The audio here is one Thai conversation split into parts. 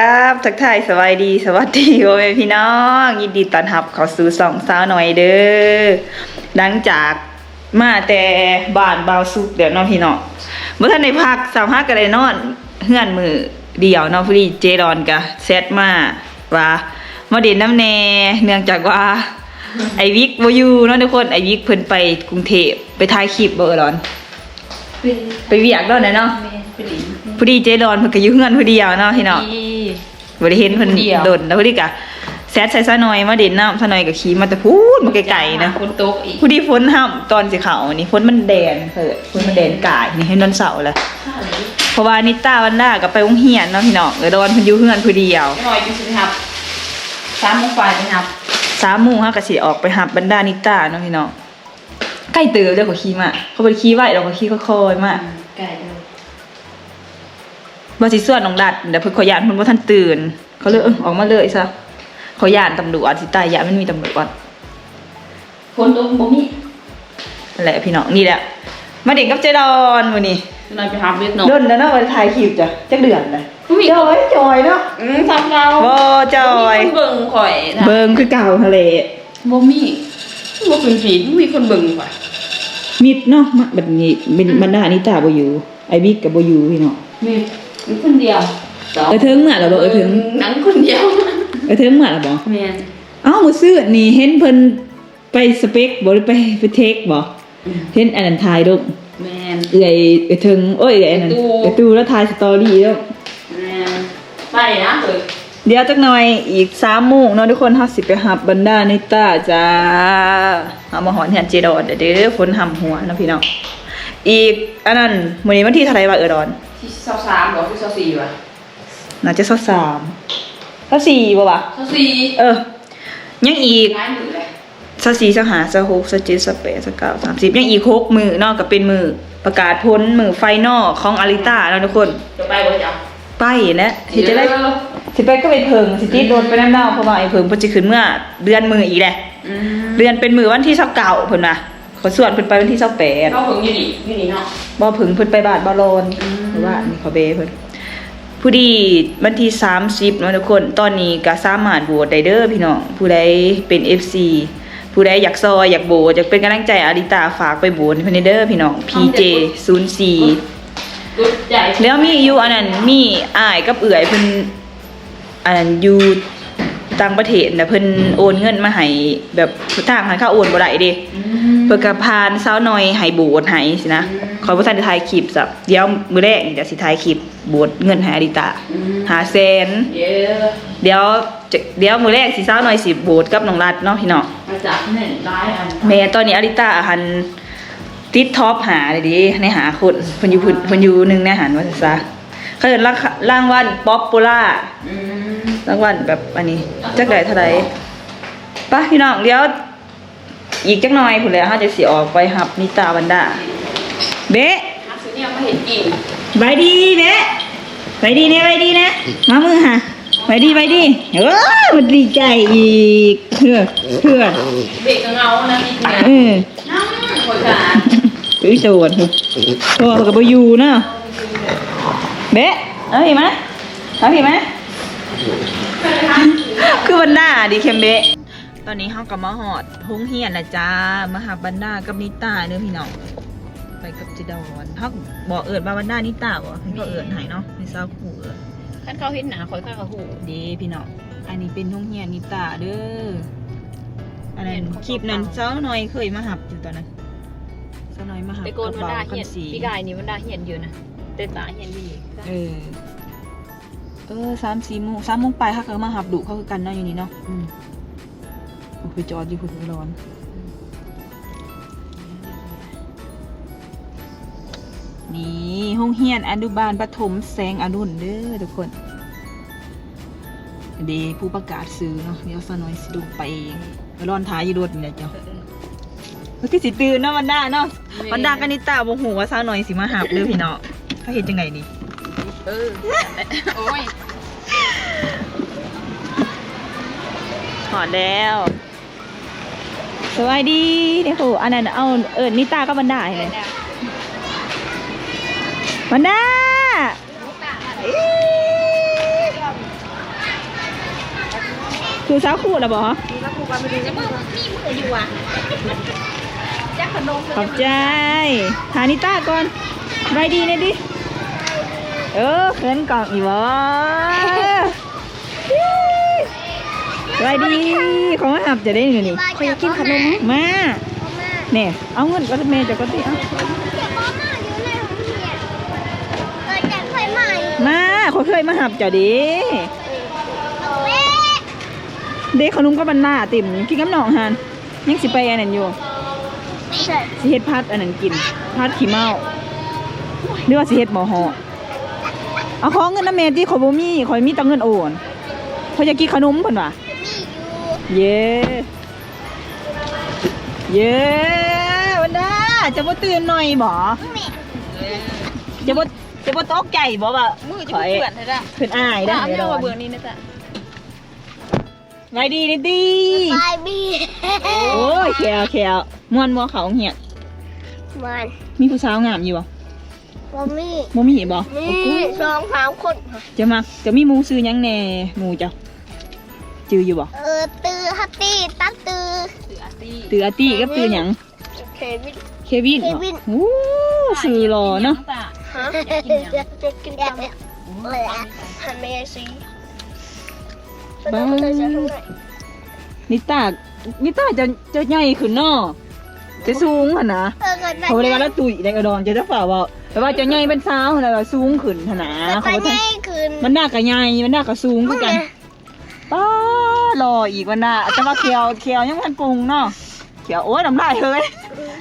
ครับทักทายสวัสดี สวัสดีโอ้ยพี่น้อง ยินดีต้อนรับเข้าสู่สองสาวหน่อยเด้อหลังจากมาแต่บ้านเบาวสุกเดี๋ยวเน้องพี่น้องเมื่อท่านในพักสาวพักก็ได้นอนเฮือนมือเดียวเนาะพอดีเจดอนกะแซดมาว่ามาเด่นน้ำแน่เนื่องจากว่า ไอวิกบอยู่เนาะทุกคนไอวิกเพิ่นไปกรุงเทพไปถ่ายคลิปเบอร์ดอนไปเวียกดอนนะเนาะ พอดีเจดอนเพิ่นก็อยู่เฮือนพอดีเอาเนาะพี่เนาะบ่ได้เห็นเพิ่นเดียว โดนแล้วพอดีก็แซดใส่ซะหน่อยมาเด่นน้ำซะหน่อยก็ขี่มาแต่พูดมาไกลๆนะคนตกอีกพอดีฝนห้ามตอนสิเขานี่ฝนมันแดนเถิดฝนมันแดนกายนี่ให้นอนเสาร์แล้วเพราะว่านิต้าวันด้าก็ไปโรงเรียนเนาะพี่น้องเออดอนเพิ่นอยู่เฮือนพอดีเอาหน่อยจะสิครับสามโมงฝ่ายไปครับสามโมงเฮาก็สิออกไปหับบรรดานิต้าเนาะพี่น้องใกล้เติบเด้อเขาขี่มาเขาบ่ได้ขี่ไว้ดอกเขาขี่ค่อยๆมาไก่เลย ว่าสิส่วนน้องดัดเดี๋ยวเพิ่นขอยานเพิ่นบ่ทันตื่น เขาเลยเออออกมาเลยซะขอยานตำรวจสิตายยานมันมีตำรวจคนตกบ่มีนั่นแหละพี่น้องนี่แหละ มาเด็กกับเจดอนมื้อนี้หน่อยไปหาเวียดนามโดนแล้วเนาะวันถ่ายคลิปจ้ะจักเดือนเลยมีจอยจอยเนาะอืมทำเราบ่จอยมีคนเบิ่งข่อยนะเบิ่งคือเก่าทะเลบ่มีบ่เป็นผีมีคนเบิ่งข่อยมิดเนาะมาบัดนี้เป็นบรรดานิตาบ่อยู่ไอ้บิ๊กก็บ่อยู่พี่น้องมี มีคนเดียวสองเออถึงมาแล้วบ่เออถึงหนังคนเดียวเออถึงมาแล้วบ่แม่นเอ้ามื้อซื้อนี่เห็นเพิ่นไปสเปคบ่หรือไปไปเทคบ่เห็นอันนั้นถ่ายรูปแม่นเอื่อยเอื่อยถึงโอ้ยเอื่อยอันนั้นไอ้ตู้เอื่อยตู้แล้วถ่ายสตอรี่แล้วแม่นไปนะเอ้ยเดี๋ยวจักหน่อยอีกสามโมงเนาะทุกคนเฮาสิไปหับบรรดานิต้าจ้าเอามาหอนเฮียนเจดอนเดี๋ยวเด้อฝนห่ำหัวนะพี่น้องอีกอันนั้นมื้อนี้วันที่เท่าไหร่วะเออดอน ที่23บ่ที่24ว่ะน่าจะ23 24บ่วะ24เออ ยังอีกง่ายมือเลย24 25 26 27 28 29 30ยังอีกหกมื้อเนาะก็เป็นมื้อประกาศผลมื้อไฟนอลของอาริต้าเนาะทุกคนจะไปบ่จ้ะไปนะสิจะได้สิไปก็ไปเพิงสิจีดโดนไปน้ำเน่าเพราะว่าไอ้เพิงเพิ่นสิขึ้นเมื่อ เดือนมืออีกแหละอืมเดือนเป็นมือวันที่29เพิ่นน่ะ ขอส่วนเพิ่นไปวันที่28เราเพิ่งอยู่นี่อยู่นี่เนาะบ่เพิงเพิ่นไปบ้านบ่โลนอืมหรือว่านี่เขาเบเพิ่นผู้ดีวันที่30เนาะทุกคนตอนนี้ก็สามารถโหวตได้เด้อพี่น้องผู้ใดเป็น FC ผู้ใดอยากซอยอยากโบอยากเป็นกำลังใจอาริตาฝากไปโบนเพิ่นเด้อพี่น้อง PJ 04กุดใหญ่ แล้วมีอยู่อันนั้นมีอ้ายกับเอื่อยเพิ่นอันนั้นอยู่ ต่างประเทศนะเพิ่นโอนเงินมาให้แบบทางหันเข้าโอนบ่ได้เด้อืมเพิ่นก็พานสาวน้อยให้โบสให้สินะอืมขอยบ่ทันได้ถ่ายคลิปซับเดี๋ยวมื้อแรกนี่จะสิถ่ายคลิปโบสเงินให้อดิตาอืมหาแสนเยอะเดี๋ยวจะเดี๋ยวมื้อแรกสิสาวน้อยสิโบสกับน้องรัดเนาะพี่น้องมาจากที่ไหนร้ายอันแม่ตอนนี้อดิตาหันติดท็อปหาเลยดิในหาคนเพิ่นอยู่เพิ่นเพิ่นอยู่หนึงในหันว่าซะเขาเอิ้นรางรางวัลป๊อปปูล่าอืม รางวัลแบบอันนี้จักได้เท่าไหร่ปะพี่น้องเดี๋ยวอีกจักหน่อยพุ่นแหล้วเฮาจะสิออกไปหับนิตาบันดาเบะหาซื้อเนี่ยมาเห็นกินไปดีเบะไปดีเนี่ยไปดีนะมามือหาไปดีไปดีเออมันดีใจอีกเพื่อเพื่อเด็กก็เงานะนี่เนี่ยเออน้ำคนขาดเอ้ยโจดพ่อกับบ่อยู่เนาะเบะเอาพี่มาเอาพี่มา คือบันดาดีเคมเบะตอนนี้เฮากับมาหอดฮงเฮียนนะจ้ามาหาบันดากับนิตาเด้อพี่น้องไปกับจิดอนเฮาบอกเอิดว่าบันดานิตาบ่ให้เขาเอิดให้เนาะให้สาวคู่เอิดขั้นเขาเห็นหนาคอยข้าเขาหูเดีพี่น้องอันนี้เป็นฮงเฮียนนิตาเด้ออันนั้นคลิปนั้นเจ้าหน่อยเคยมาหับอยู่ตอนนั้นเจ้าหน่อยมาหับไปโกนมันระดาเป๋าเหียนคัสีพี่กายนี่มันดาเหียนอยู่นะเตตาเหียนดีเออ เออสามสี่โมงสามโมงไปเขาก็มาหับดุเขาคือกันเนาะอยู่นี่เนาะอืมโอ้ไปจอดอยู่คุณร้อนนี่ห้องเฮียนอนุบาลปฐมแสงอรุณเด้อทุกคน เดผู้ประกาศซื้อเนาะเดี๋ยวสน้อยสิดูไปเองไปร้อนท้ายอยู่รถนี่แหละเจ้าเมื่อกี้สิตื่นเนาะวันด้าเนาะวันด้ากันิตาบ่หูว่าสาวน้อยสิมาหับเด้อพี่เนาะเขาเห็นจังไงนี่ เออ โอ้ยถอดแล้วสวัสดีเดี๋ยวโหอันนั้นเอาเอิญนิตาก็บันดาเห็นไหมบันดาอีคือสาวคู่แล้วบ่มีแล้วกูว่าไม่ได้จะมือมีมืออยู่อะจักขนมขอบใจทานิต้าก่อนไว้ดีนะดิ เออเขินกล่องอีกบ่ไว้ดีของมาหับจะได้เงินนี่เขาอยากกินขนมมาเนี่ยเอาเงินก็เมย์จะก็ติเอาเดี๋ยวพ่อมาอยู่ในห้องเรียนเกิดจากไฟไหม้มาเขาเคยมาหับจะดิเว้เด็กขนมก็บันหน้าติ่มกินกับน้องหันยังสิไปอันนั้นอยู่ใช่สิเฮ็ดพัดอันนั้นกินพัดขี้เมาหรือว่าสิเฮ็ดหมอหอ เอาของเงินน้ำเมที่ขอยบ่มีขอยมีแต่เงินโอนเขาจะกินขนมเพิ่นว่ะมีอยู่เย้เย้วันดาจะบ่ตื่นหน่อยบ่แม่จะบ่จะบ่ตกใจบ่ว่ามือจะข่อยเปื่อนเลยจ้ะเพิ่นอายได้เอาเดี๋ยวเอารอมาเบื่อนี้นะจ๊ะไว้ดีนิดดีไฟบีโอ้ยแขวแขวม่วนบ่เขาเหียดมันมีผู้สาวงามอยู่บ่ บ่มีบ่มีบ่มีสองสามคนจะมักจะมีหมูซื้อหยังแหน่หมูเจ้าจืออยู่บ่เออตือฮัตตี้ตัดตือสืออาร์ตี้ตืออาตี้กับตือหยังเควิน เควินเควิน โอ้ซื้อหล่อเนาะฮะจะกินยังเลยอะฮันเมซีบ้าเลยจะทำไงนิตานิตาจะจะใหญ่ขึ้นเนาะจะสูงหั่นนะเออเกิดเขาเลยว่าแล้วตุยในกระดอนจะได้ฝ่าว่า แต่ว่าจะใหญ่เป็นสาวหั่นน่ะว่าสูงขึ้นหั่นนะเกิดเขาก็ไปจะง่ายขึ้นมันหน้าก็ใหญ่มันหน้าก็สูงมึคืงอกัไงนป้ารออีกวันหน้าแต่ว่าเขียวเขียวยังมันปรุงเนาะเขียวโอ้ยน้ำลายเฮ้ย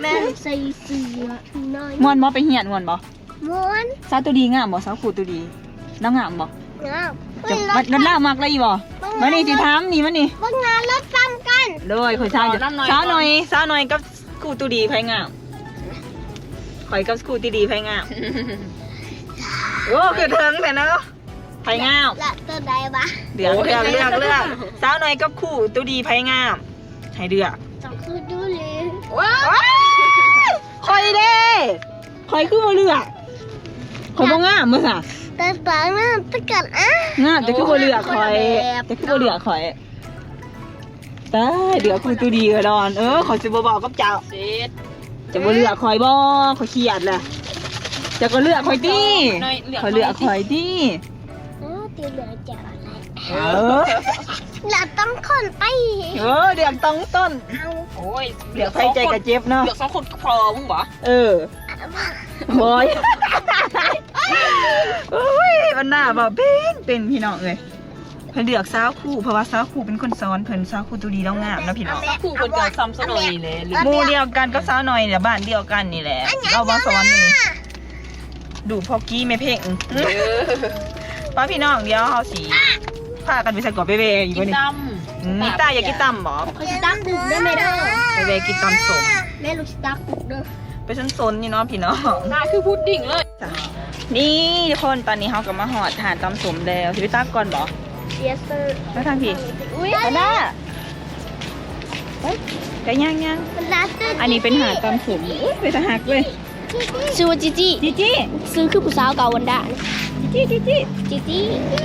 แม่ใส่เสื้อน้อยม่วนบ่ไปเหียนม่วนบ่ม้วนสาวตัวดีงามบ่สาวคู่ตัวดีน้ำงามบ่งามจะมันมันล่ามากเลยอีบ่มานี่สิถามนี่มานี่บางงานรถซ้ำกันเลยข่อยถามจะสาวหน่อยสาวหน่อยกับคู่ตัวดีไผงาม ข่อยกับคู่ตัวดีไผงามโอ้คือเถิงแต่เนาะไผงามละตัวใดวะเดือกเลือกเลือกเลือกสาวหน่อยกับคู่ตัวดีไผงามให้เดือกต้องคือดูเลยว้าวคอยเด้คอยคือบ่เลือกคอยบ่งามมื้อซะแต่ตาหน้าตะกันอะงามแต่คือบ่เลือกคอยแต่คือบ่เลือกคอยตายเดือกคู่ตัวดีก็ดอน เออขอยสิบ่บอกกับเจ้าเซ็ตจะบ่เลือกคอยบ่ขอยเครียดแหละจะก็เลือกคอยติคอยเลือกคอยติอ๋อตีเหลือจะอะไรเออเราต้องคนไปเออเดือกต้องต้นเอาโอ้ยเดือกไผใจกระเจ็บเนาะเลือกสองคนพอมึงบ่เออบอยโอ้ยมันหน้าแบบเป็นเป็นพี่น้องเลย เพิ่นเลือกสาวคู่เพราะว่าสาวคู่เป็นคนซ้อนเพิ่นสาวคู่ตัวดีแล้วงามนะพี่น้องคู่คนเกิดซ้ำซะหน่อยเลยหรือหมู่เดียวกันก็สาวหน่อยเนี่ยบ้านเดียวกันนี่แหละเรามาซ้อนนี่ดูพอกี้ไม่เพ่งป้าพี่น้องเดี๋ยวเฮาสีพากันไปใส่กรอบเบเบอีกกิวันนนี้ดอืมนิต้าอยากกินตำบ่เขาจะตั้งกุกได้ไหมเด้อเบเบกินตำสมแม่ลูกสตาร์กุกเด้อไปซนๆนี่เนาะพี่น้องำหน้าคือพุดดิ้งเลยนี่ทุกคนตอนนี้เฮาก็มาหอดทานตำสมแล้วสิไปตักก่อนบ่เย สเซอร์แล้วทางพี่อุ้ยอันน่ะเฮ้ยแต่ยังยังมันลาสอันนี้เป็นหาดตำสมอุ้ยไปสหักเลยชื่อว่าจีจีจีจี้ซื้อคือผู้สาวเก่าวันดาจีจี้จีจี้จีจี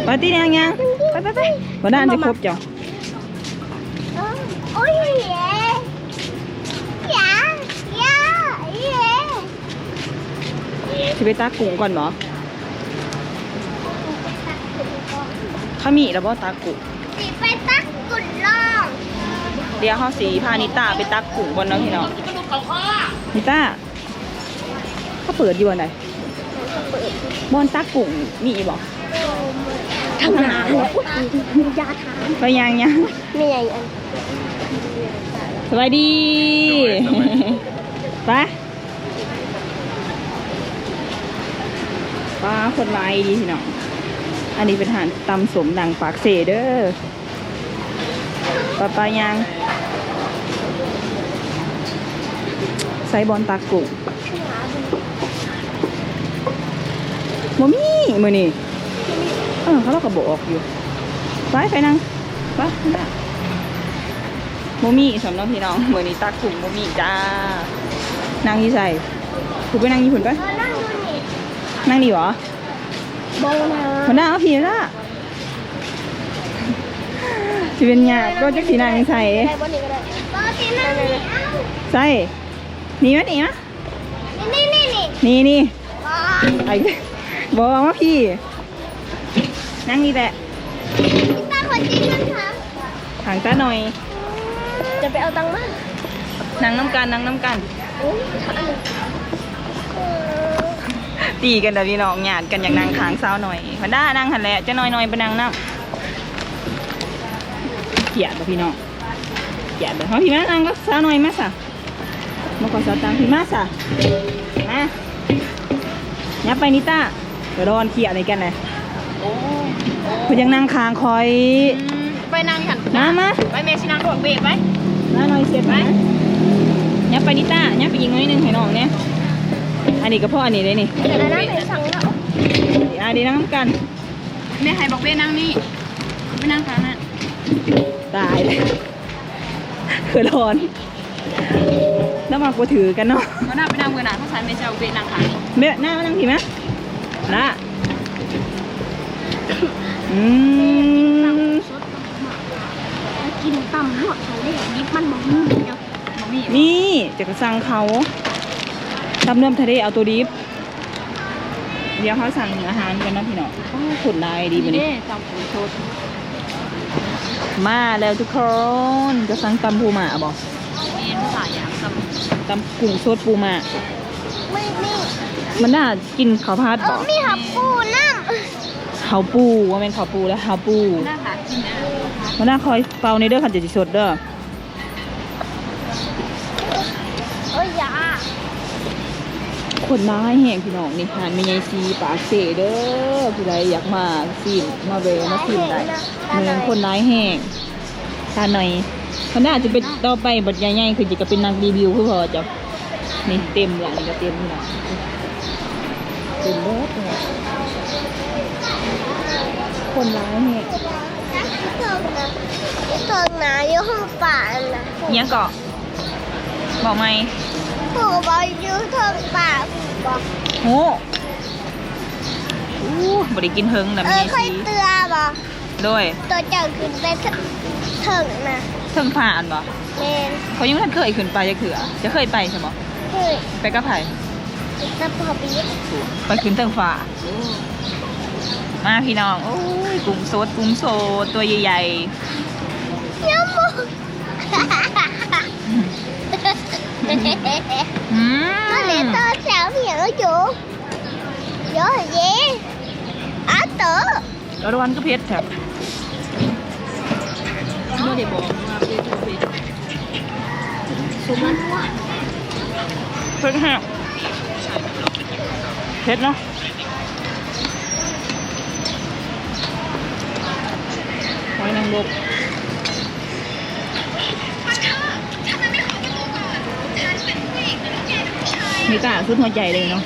ปาร์ตี้ยังยังไปไปไปวันนั้นจะครบจ้ะโอ้ยเย่ยาเย่เย่สิไปตักกุ้งก่อน บ่ข้ามีแล้วบ่ตักกุ้งสิไปตักกุดลองเดี๋ยวเฮาสีพานิต้าไปตักกุ้งก่อนเนาะพี่น้องกระดูกเขาข้อนิต้าเขาเปิดอยู่อันไหนบอนตักกุ้งมีอีบ่ทำงานยาถามไปยังยังไม่ใหญ่อันสบายดีไปป้าคนไลายดีพี่น้อง อันนี้เป็นอาหารตำสมดังปากเสเด้อปลาปลายางใส่บอลตากุ่งมมี่มือนี่เออเขาเราก็บอกอยู่ไปไปนั่งไปได้โมมี่สำหรับพี่น้องมือนี้ตากุ่งโมมี่จ้านั่งยี่ใส่ถูกไปนั่งยี่หุ่นไปเรานั่งดูนี่นั่งดีเหรอ โบนะหัวหน้าเอาผีนะสิเป็นหยาบก็จักสีนางใส่ได้บนนี้ก็ได้ก็ที่นั่นนี่ใส่นี่มะนี่มะนี่นี่นี่นี่นี่อ๋อไอ้บอกว่าพี่ นั่งนี่แหละตาคนจริงมันค่ะห่างตาหน่อย จะไปเอาตังค์มานั่งน้ำกันนั่งน้ำกันอุ้ยอันนี้เออ ตีกันเดี๋ยวพี่น้องหยาดกันอย่างนางค้างสาวหน่อยพันด้านั่งหันแหละจะน้อยน้อยๆไปนั่งนั่งเกลียดบ่พี่น้องเกลียดเดี๋ยวเขาพี่มานั่งก็สาวหน่อยมาสะมาขอสาวตังค์พี่มาสะมายับไปนิต้าเดี๋ยวโดนเขียดอะไรกันเลยเพิ่นยังนั่งค้างคอยไปนั่งหันมามาไปเมชินังโดดเบรกไปมาหน่อยเสียดไหมยับไปนิต้ายับไปยิงน้อยหนึงให้น้องเนี่ย อันนี้ก็พ่ออันนี้เลยนี่เดี๋ยวนะไปสั่งแล้วอันนี้นั่งน้ำกันแม่ให้บอกเบ้นั่งนี่ไปนั่งขาน่ะตายเลยคือร้อนแล้วมากูถือกันเนาะก็น่าไปนั่งเบอร์หนาเขาสันเมชิเอาเบรนั่งขานี่เบี้ยหน้ามานั่งทีไหมนะอืมกินต่ำหมดเลยยิบมันบอกมือเดียวบ่มีนี่จะกระสั่งเขา ตำเนื้อทะเลเอาตัวดิบเดี๋ยวเขาสั่งอาหารกันเนาะพี่เนาะโอ้ขุดลายดีมันนี้เด้ตำปูโชดมาแล้วทุกคนจะสั่งตำปูหมาบอกเอ็นสายอย่างตำตำกุ้งสดปูหมาไม่มีมันน่ากินข้าวผัดเอบอกอมีหับปูน้ข้าวปูว่าเป็นข้าวปูแล้วข้าวปูหน้าขากินนะมันน่าคอยเป่าในเด้อคันจะสิสดเด้อำเอ้ยอยา คนมาให้แห้งพี่น้องนี่หานมีไงซีปากเสเด้อผู้ใดอยากมาซีนมาเวมาซีนได้เมืองคนร้ายแห้งทานหน่อยเขาน่าจะเป็นต่อไปบทใหญ่ๆคือจะเป็นนักรีวิวคือพอจ้ะนี่เต็มละนี่ก็เต็มหละเต็มเบิดเลยคนร้ายแห้งเถิงนะเถิงนะอยู่ห้องป่านะเนี้ยเกาะบอกไหม ผูบอกอยู่เถิงป่าบอกโหอู้บริกินเฮิงแบบเอมีอไงเคยซีเตือนบอกด้วยตัวเจ้าขึ้นไปเถิงนะเทิงผ่านบ่เมนเขายังไม่ทันเคยขึ้นไปจะเถื่อจะเคยไปใช่ไหมเฮ้ยไปกับไผตะพอปี๊ดไปขึ้นเทิงฟ้ามาพี่น้องโอ้ยกุ้งสดกุ้งโซดตัวใหญ่ยำมูๆ อืม nó để to xào thì ở chỗ gió là gì á tử แล้ววันก็เพชรครับเมื่อเดี๋ยวบอกว่าเบรกเบรก súng anh quá เพชรแห้งเพชรเนาะหอยนางร มีตาสุดหัวใจเลยเนาะ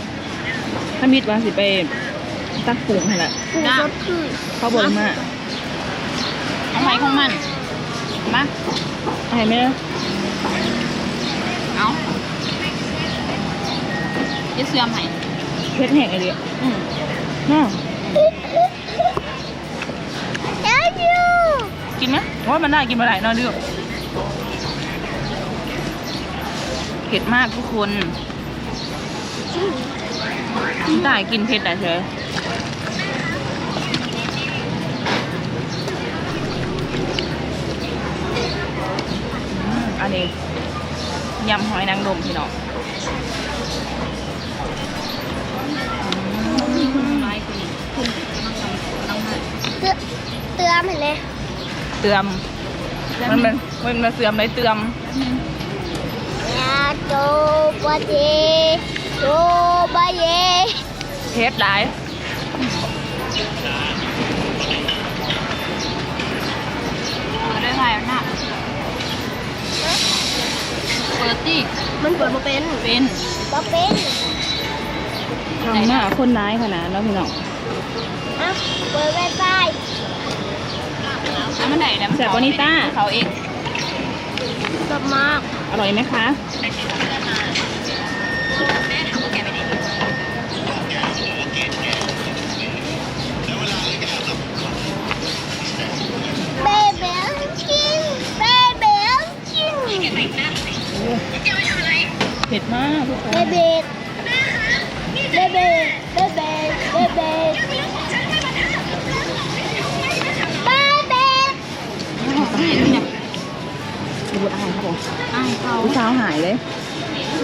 ถ้ามิดว่าสิไปตักกุ้งให้ละ cùng Dạ. sốt khử เขาบอกมาเอาไม้ของมันมาไอ้แม่เอาเจะเสื่อมไหมเพชรแห้งไอเดียอืมน่า Kéo vô กินไหมว่ามันได้กินมาหลายนอนดื้อเผ็ดมากทุกคน ตายกินเผ็ดแต่เฉยอืมอันนี้ยำหอยนางรมพี่น้องมีคนไม้คนคุณต้องมา Tưa Tưa mày nè เตือมมันเป็นมันเป็นเสื่อมเลยเตือม Nhà chô ba chê Chô ba dê เผ็ ดหลายเอาได้ไงหน้าเปิดที่ Mình vừa một bên เป็น Ba bên ทำหน้าคนร้ายขนาดนั้นพี่น้อง À vừa bên tay แล้วมันไหนนะแซ่บกว่านี้ต้าเขาเอง Sập mạc อร่อยไหมคะ เผ็ดมากทุกคนเบเบดเบเบดเบเบดเบเบดเบเบดดูอายเขาบอกอายเขาผู้าวหายเลย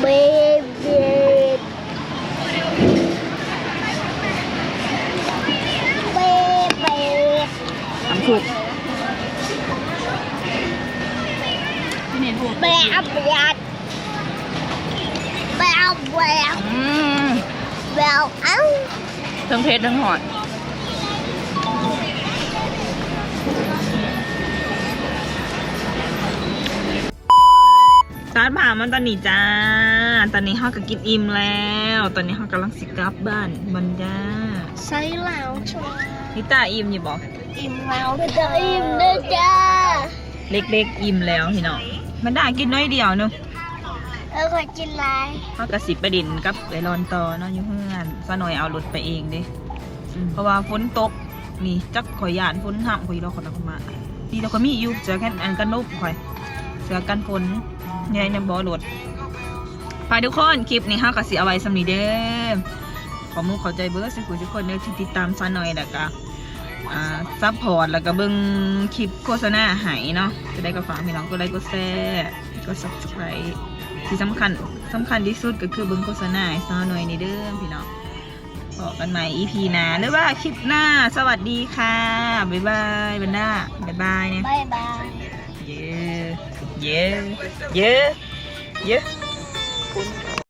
เบเบดเบเบดทำถูกที่เนี่ยถูกแบแบะแบะแบะอืมแบะเอ้าทั้งเพชรทั้งหอดตาดผ่ามันตอนนี้จ้า ตอนนี้เฮาก็กินอิ่มแล้ว ตอนนี้เฮากำลังสิกลับบ้านบันจ้าใส่แล้วชัวร์นิตาอิ่มอยู่บอกอิ่มแล้วจะอิ่มเด้อจ้า เล็กๆอิ่มแล้วพี่น้องมันได้กินน้อยเดียวเนอะ เออขอกินลายเฮากระสิบประเด็นกับไปรอนต่อเนาะอยู่เพื่อนซะหน่อยเอารถไปเองเด้เพราะว่าฝนตกนี่จักข่อยยานฝนห้ามข่อยเราขอตะกมาดีเราก็มีอยู่เสือแค่อันกันนุบข่อย เสือกันฝนใหญ่ในบ่อรถไปทุกคนคลิปนี้เฮาก็สิเอาไว้สำนีเด้อขอมือขอใจเบิร์ดสิคุณทุกคนเด้อที่ติดตามซะหน่อยแล้วก็อ่าซัพพอร์ตแล้วก็เบิ่งคลิปโฆษณาให้เนาะจะได้ก็ฝากพี่น้องก็ไลค์กดแชร์กด subscribe ที่สำคัญสำคัญที่สุดก็คือเบิ่งโฆษณาให้ซะหน่อยนี่เด้อพี่น้องพบกันใหม่ EP หน้าหรือว่าคลิปหน้าสวัสดีค่ะ บ๊ายบายบันด้าบ๊ายบายเนี่ย บายบาย เย้ เย้ เย้ เย้คุณ